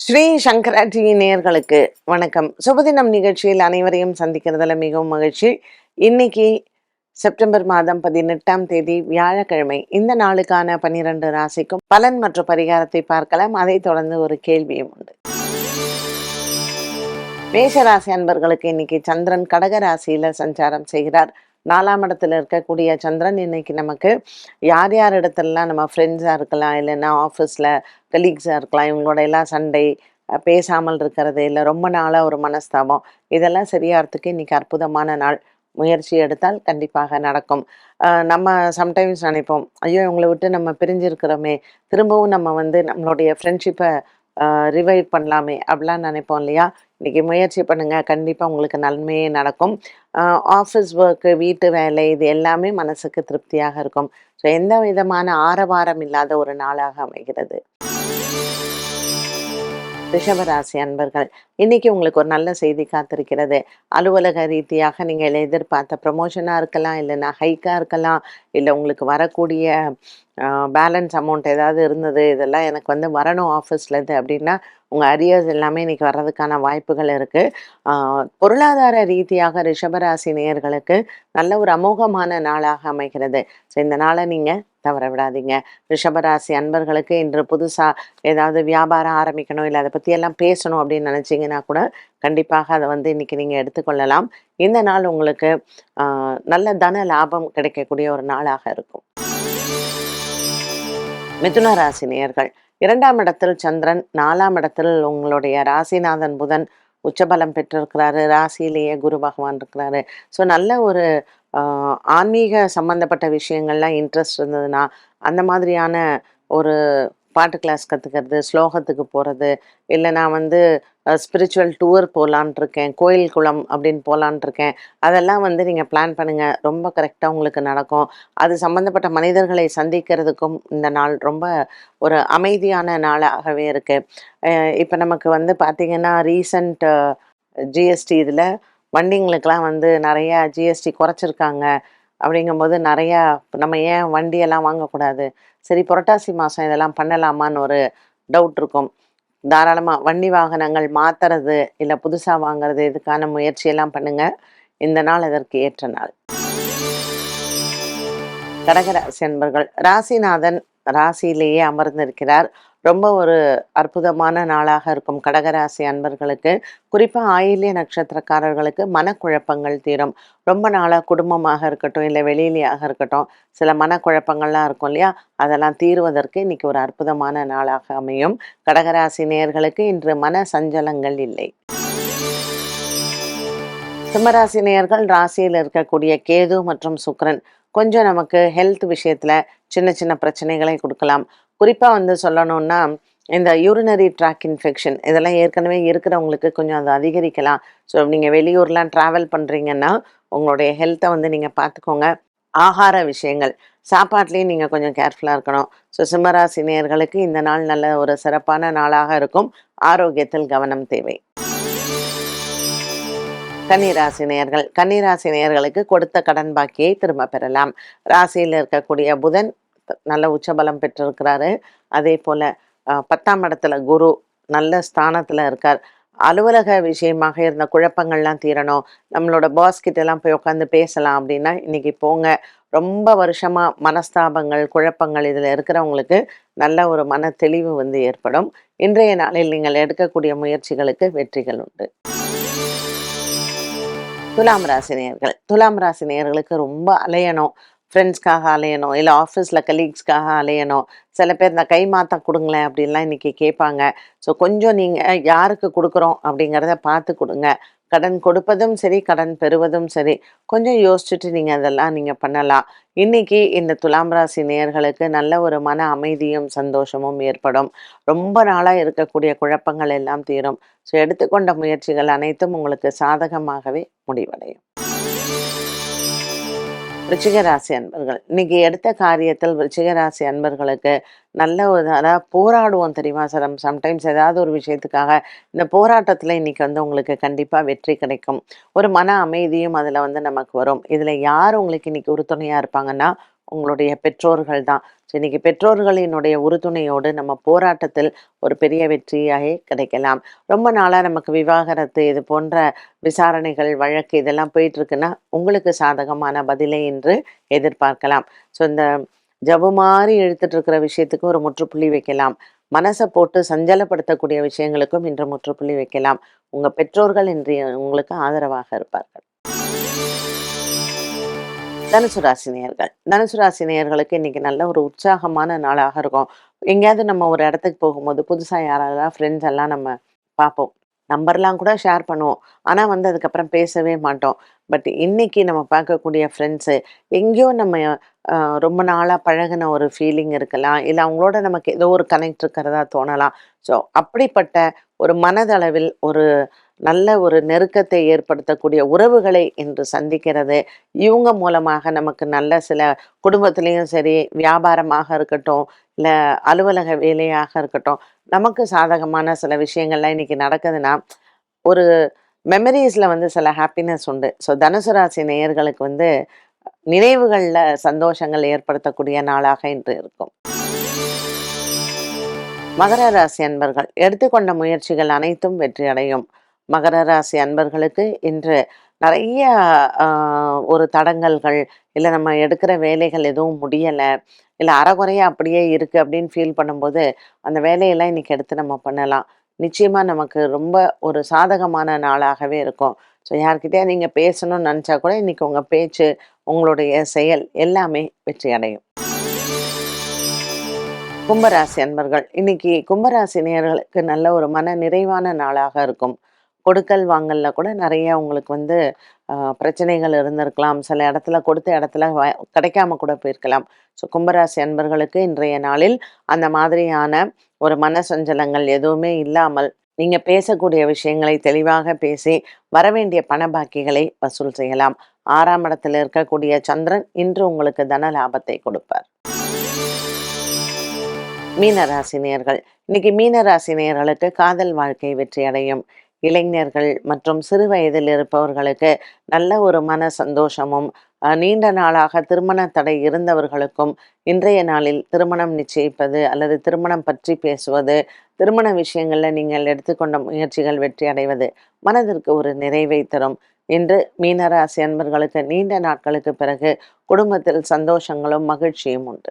ஸ்ரீ சங்கரா நேயர்களுக்கு வணக்கம். சுபதினம் நிகழ்ச்சியில் அனைவரையும் சந்திக்கிறதுல மிகவும் மகிழ்ச்சி. இன்னைக்கு செப்டம்பர் மாதம் பதினெட்டாம் தேதி வியாழக்கிழமை. இந்த நாளுக்கான பன்னிரண்டு ராசிக்கும் பலன் மற்றும் பரிகாரத்தை பார்க்கலாம். அதைத் தொடர்ந்து ஒரு கேள்வியும் உண்டு. மேஷராசி அன்பர்களுக்கு இன்னைக்கு சந்திரன் கடக ராசியில சஞ்சாரம் செய்கிறார். நாலாம் இடத்துல இருக்கக்கூடிய சந்திரன் இன்னைக்கு நமக்கு யார் யார் இடத்துலலாம் நம்ம ஃப்ரெண்ட்ஸாக இருக்கலாம் இல்லைன்னா ஆஃபீஸில் கலீக்ஸாக இருக்கலாம் இவங்களோட எல்லாம் சண்டை பேசாமல் இருக்கிறது இல்லை ரொம்ப நாளாக ஒரு மனஸ்தாபம் இதெல்லாம் சரியாகிறதுக்கு இன்றைக்கி அற்புதமான நாள். முயற்சி எடுத்தால் கண்டிப்பாக நடக்கும். நம்ம சம்டைம்ஸ் நினைப்போம் ஐயோ இவங்களை விட்டு நம்ம பிரிஞ்சிருக்கிறோமே திரும்பவும் நம்ம வந்து நம்மளுடைய ஃப்ரெண்ட்ஷிப்பை ரிவைவ் பண்ணலாமே அப்படிலாம் நினைப்போம் இல்லையா? இன்னைக்கு முயற்சி பண்ணுங்க. கண்டிப்பாக உங்களுக்கு நன்மையே நடக்கும். ஆஃபீஸ் ஒர்க்கு வீட்டு வேலை இது எல்லாமே மனசுக்கு திருப்தியாக இருக்கும். ஸோ எந்த விதமான ஆரவாரம் இல்லாத ஒரு நாளாக அமைகிறது. ரிஷபராசி அன்பர்கள் இன்னைக்கு உங்களுக்கு ஒரு நல்ல செய்தி காத்திருக்கிறது. அலுவலக ரீதியாக நீங்கள் எதிர்பார்த்த ப்ரமோஷனாக இருக்கலாம் இல்லைன்னா ஹைக்காக இருக்கலாம் இல்லை உங்களுக்கு வரக்கூடிய பேலன்ஸ் அமௌண்ட் ஏதாவது இருந்தது இதெல்லாம் எனக்கு வந்து வரணும் ஆஃபீஸ்லேருந்து அப்படின்னா உங்கள் அரியர்ஸ் எல்லாமே இன்றைக்கி வர்றதுக்கான வாய்ப்புகள் இருக்குது பொருளாதார ரீதியாக ரிஷபராசி நேயர்களுக்கு நல்ல ஒரு அமோகமான நாளாக அமைகிறது. ஸோ இந்த நாளை நீங்கள் தவற விடாதீங்க ரிஷபராசி அன்பர்களுக்கு இன்று புதுசாக ஏதாவது வியாபாரம் ஆரம்பிக்கணும் இல்லை அதை பற்றியெல்லாம் பேசணும் அப்படின்னு நினச்சிங்கன்னா கூட கண்டிப்பாக அதை வந்து இன்னைக்கு நீங்கள் எடுத்துக்கொள்ளலாம். இந்த நாள் உங்களுக்கு ஆஹ், நல்ல தன லாபம் கிடைக்கக்கூடிய ஒரு நாளாக இருக்கும். மிதுன ராசி நேயர்கள் இரண்டாம் இடத்தில் சந்திரன் நாலாம் இடத்தில் உங்களுடைய ராசிநாதன் புதன் உச்சபலம் பெற்றிருக்கிறாரு ராசியிலேயே குரு பகவான் இருக்கிறாரு. ஸோ நல்ல ஒரு ஆன்மீக சம்பந்தப்பட்ட விஷயங்கள்லாம் இன்ட்ரெஸ்ட் இருந்ததுன்னா அந்த மாதிரியான ஒரு பாட்டு கிளாஸ் கற்றுக்கிறது ஸ்லோகத்துக்கு போகிறது இல்லை நான் வந்து ஸ்பிரிச்சுவல் டூர் போகலான் இருக்கேன் கோயில் குளம் அப்படின்னு போகலான் இருக்கேன் அதெல்லாம் வந்து நீங்கள் பிளான் பண்ணுங்கள் ரொம்ப கரெக்டாக உங்களுக்கு நடக்கும். அது சம்மந்தப்பட்ட மனிதர்களை சந்திக்கிறதுக்கும் இந்த நாள் ரொம்ப ஒரு அமைதியான நாளாகவே இருக்குது இப்போ நமக்கு வந்து பார்த்திங்கன்னா ரீசண்ட் ஜிஎஸ்டி இதில் வண்டிங்களுக்கெல்லாம் வந்து நிறையா ஜிஎஸ்டி குறைச்சிருக்காங்க. அப்படிங்கும்போது நிறையா நம்ம ஏன் வண்டியெல்லாம் வாங்கக்கூடாது? சரி புரட்டாசி மாதம் இதெல்லாம் பண்ணலாமான்னு ஒரு டவுட் இருக்கும். தாராளமாக வண்டி வாகனங்கள் மாற்றுறது இல்லை புதுசாக வாங்குறது இதுக்கான முயற்சியெல்லாம் பண்ணுங்கள் இந்த நாள் அதற்கு ஏற்ற நாள். கடகராசி அன்பர்கள் ராசிநாதன் ராசியிலேயே அமர்ந்திருக்கிறார். ரொம்ப ஒரு அற்புதமான நாளாக இருக்கும் கடகராசி அன்பர்களுக்கு. குறிப்பாக ஆயிலிய நட்சத்திரக்காரர்களுக்கு மனக்குழப்பங்கள் தீரும். ரொம்ப நாளாக குடும்பமாக இருக்கட்டும் இல்லை வெளியிலேயாக இருக்கட்டும் சில மனக்குழப்பங்கள்லாம் இருக்கும் இல்லையா? அதெல்லாம் தீர்வதற்கு இன்னைக்கு ஒரு அற்புதமான நாளாக அமையும். கடகராசி நேயர்களுக்கு இன்று மன சஞ்சலங்கள் இல்லை. சிம்மராசி நேயர்கள் ராசியில் இருக்கக்கூடிய கேது மற்றும் சுக்கிரன் கொஞ்சம் நமக்கு ஹெல்த் விஷயத்தில் சின்ன சின்ன பிரச்சனைகளை கொடுக்கலாம். குறிப்பாக வந்து சொல்லணும்னா இந்த யூரினரி ட்ராக் இன்ஃபெக்ஷன் இதெல்லாம் ஏற்கனவே இருக்கிறவங்களுக்கு கொஞ்சம் அது அதிகரிக்கலாம். ஸோ நீங்கள் வெளியூர்லாம் ட்ராவல் பண்ணுறீங்கன்னா உங்களுடைய ஹெல்த்தை வந்து நீங்கள் பார்த்துக்கோங்க. ஆகார விஷயங்கள். சாப்பாட்லேயும் நீங்கள் கொஞ்சம் கேர்ஃபுல்லாக இருக்கணும். ஸோ சிம்மராசி இந்த நாள் நல்ல ஒரு சிறப்பான நாளாக இருக்கும். ஆரோக்கியத்தில் கவனம் தேவை. கன்னிராசி நேயர்கள் கன்னிராசி நேயர்களுக்கு கொடுத்த கடன் பாக்கியை திரும்ப பெறலாம். ராசியில் இருக்கக்கூடிய புதன் நல்ல உச்சபலம் பெற்றிருக்கிறாரு. அதே போல பத்தாம் இடத்துல குரு நல்ல ஸ்தானத்துல இருக்கார். அலுவலக விஷயமாக இருந்த குழப்பங்கள்லாம் தீரணும். நம்மளோட பாஸ் கிட்ட எல்லாம் போய் உட்காந்து பேசலாம் அப்படின்னா இன்னைக்கு போங்க. ரொம்ப வருஷமா மனஸ்தாபங்கள் குழப்பங்கள் இதில் இருக்கிறவங்களுக்கு நல்ல ஒரு மன தெளிவு வந்து ஏற்படும். இன்றைய நாளில் நீங்கள் எடுக்கக்கூடிய முயற்சிகளுக்கு வெற்றிகள் உண்டு. துலாம் ராசி நேயர்கள் துலாம் ராசி நேயர்களுக்கு ரொம்ப அலையணும். ஃப்ரெண்ட்ஸ்க்காக அலையணும். இல்லை ஆஃபீஸில் கலீக்ஸ்க்காக அலையணும். சில பேர் இந்த கை மாத்தா கொடுங்களேன் அப்படின்லாம் இன்றைக்கி கேட்பாங்க. ஸோ கொஞ்சம் நீங்கள் யாருக்கு கொடுக்குறோம் அப்படிங்கிறத பார்த்து கொடுங்க. கடன் கொடுப்பதும் சரி கடன் பெறுவதும் சரி கொஞ்சம் யோசிச்சுட்டு நீங்கள் அதெல்லாம் நீங்கள் பண்ணலாம். இன்னைக்கு இந்த துலாம் ராசி நேயர்களுக்கு நல்ல ஒரு மன அமைதியும் சந்தோஷமும் ஏற்படும். ரொம்ப நாளாக இருக்கக்கூடிய குழப்பங்கள் எல்லாம் தீரும். ஸோ எடுத்துக்கொண்ட முயற்சிகள் அனைத்தும் உங்களுக்கு சாதகமாகவே முடிவடையும். விருச்சிக ராசி அன்பர்கள். இன்னைக்கு எடுத்த காரியத்தில் விருச்சிக ராசி அன்பர்களுக்கு நல்ல ஒரு அதாவது போராடுவோம் தெரியுமா? சார் சம்டைம்ஸ் ஏதாவது ஒரு விஷயத்துக்காக இந்த போராட்டத்தில் இன்னைக்கு வந்து உங்களுக்கு கண்டிப்பாக வெற்றி கிடைக்கும். ஒரு மன அமைதியும் அதில் வந்து நமக்கு வரும். இதில் யார் உங்களுக்கு இன்னைக்கு உறுதுணையாக இருப்பாங்கன்னா உங்களுடைய பெற்றோர்கள் தான். ஸோ இன்னைக்கு பெற்றோர்களினுடைய உறுதுணையோடு நம்ம போராட்டத்தில் ஒரு பெரிய வெற்றியாகவே கிடைக்கலாம். ரொம்ப நாளாக நமக்கு விவாகரத்து இது போன்ற விசாரணைகள் வழக்கு இதெல்லாம் போயிட்டு இருக்குன்னா உங்களுக்கு சாதகமான பதிலை என்று எதிர்பார்க்கலாம். ஸோ இந்த ஜபு மாதிரி இழுத்துட்டு இருக்கிற விஷயத்துக்கு ஒரு முற்றுப்புள்ளி வைக்கலாம். மனசை போட்டு சஞ்சலப்படுத்தக்கூடிய விஷயங்களுக்கும் இன்று முற்றுப்புள்ளி வைக்கலாம். உங்கள் பெற்றோர்கள் இன்று உங்களுக்கு ஆதரவாக இருப்பார்கள். தனுசு ராசினியர்கள் தனுசு ராசினியர்களுக்கு இன்னைக்கு நல்ல ஒரு உற்சாகமான நாளாக இருக்கும். எங்கேயாவது நம்ம ஒரு இடத்துக்கு போகும்போது புதுசாக யாராவது ஃப்ரெண்ட்ஸ் எல்லாம் நம்ம பார்ப்போம். நம்பர்லாம் கூட ஷேர் பண்ணுவோம். ஆனால் வந்து அதுக்கப்புறம் பேசவே மாட்டோம். பட் இன்னைக்கு நம்ம பார்க்கக்கூடிய ஃப்ரெண்ட்ஸு எங்கேயோ நம்ம ரொம்ப நாளாக பழகுன ஒரு ஃபீலிங் இருக்கலாம். இல்லை அவங்களோட நமக்கு ஏதோ ஒரு கனெக்ட் இருக்கிறதா தோணலாம். ஸோ அப்படிப்பட்ட ஒரு மனதளவில் ஒரு நல்ல ஒரு நெருக்கத்தை ஏற்படுத்தக்கூடிய உறவுகளை இன்று சந்திக்கிறது. இவங்க மூலமாக நமக்கு நல்ல சில குடும்பத்திலையும் சரி வியாபாரமாக இருக்கட்டும் இல்லை அலுவலக வேலையாக இருக்கட்டும் நமக்கு சாதகமான சில விஷயங்கள்லாம் இன்றைக்கி நடக்குதுன்னா ஒரு மெமரிஸில் வந்து சில ஹாப்பினஸ் உண்டு. ஸோ தனுசு ராசி நேயர்களுக்கு வந்து நினைவுகளில் சந்தோஷங்கள் ஏற்படுத்தக்கூடிய நாளாக இன்று இருக்கும். மகர ராசி அன்பர்கள் எடுத்துக்கொண்ட முயற்சிகள் அனைத்தும் வெற்றி அடையும் மகர ராசி அன்பர்களுக்கு இன்று நிறைய ஒரு தடங்கல்கள் இல்லை நம்ம எடுக்கிற வேலைகள் எதுவும் முடியலை இல்லை அறகுறையா அப்படியே இருக்குது அப்படின்னு ஃபீல் பண்ணும்போது அந்த வேலையெல்லாம் இன்றைக்கி எடுத்து நம்ம பண்ணலாம். நிச்சயமாக நமக்கு ரொம்ப ஒரு சாதகமான நாளாகவே இருக்கும். ஸோ யார்கிட்டயா நீங்கள் பேசணும்னு நினச்சா கூட இன்றைக்கி உங்கள் பேச்சு உங்களுடைய செயல் எல்லாமே வெற்றி அடையும். கும்பராசி அன்பர்கள் இன்னைக்கு கும்பராசி நேர்களுக்கு நல்ல ஒரு மன நிறைவான நாளாக இருக்கும். கொடுக்கல் வாங்கல்ல கூட நிறைய உங்களுக்கு வந்து பிரச்சனைகள் இருந்திருக்கலாம். சில இடத்துல கொடுத்த இடத்துல வ- கிடைக்காம கூட போயிருக்கலாம். ஸோ கும்பராசி அன்பர்களுக்கு இன்றைய நாளில் அந்த மாதிரியான ஒரு மன சஞ்சலங்கள் எதுவுமே இல்லாமல் நீங்கள் பேசக்கூடிய விஷயங்களை தெளிவாக பேசி வரவேண்டிய பண பாக்கிகளை வசூல் செய்யலாம். ஆறாம் இடத்துல இருக்கக்கூடிய சந்திரன் இன்று உங்களுக்கு தன லாபத்தை கொடுப்பார். மீனராசி நேர்கள் இன்னைக்கு மீனராசி நேர்களுக்கு காதல் வாழ்க்கை வெற்றி அடையும் இளைஞர்கள் மற்றும் சிறு வயதில் இருப்பவர்களுக்கு நல்ல ஒரு மன சந்தோஷமும் நீண்ட நாளாக திருமண தடை இருந்தவர்களுக்கும் இன்றைய நாளில் திருமணம் நிச்சயிப்பது அல்லது திருமணம் பற்றி பேசுவது திருமண விஷயங்களில் நீங்கள் எடுத்துக்கொண்ட முயற்சிகள் வெற்றி அடைவது மனதிற்கு ஒரு நிறைவை தரும். இன்று மீனராசி அன்பர்களுக்கு நீண்ட நாட்களுக்கு பிறகு குடும்பத்தில் சந்தோஷங்களும் மகிழ்ச்சியும் உண்டு.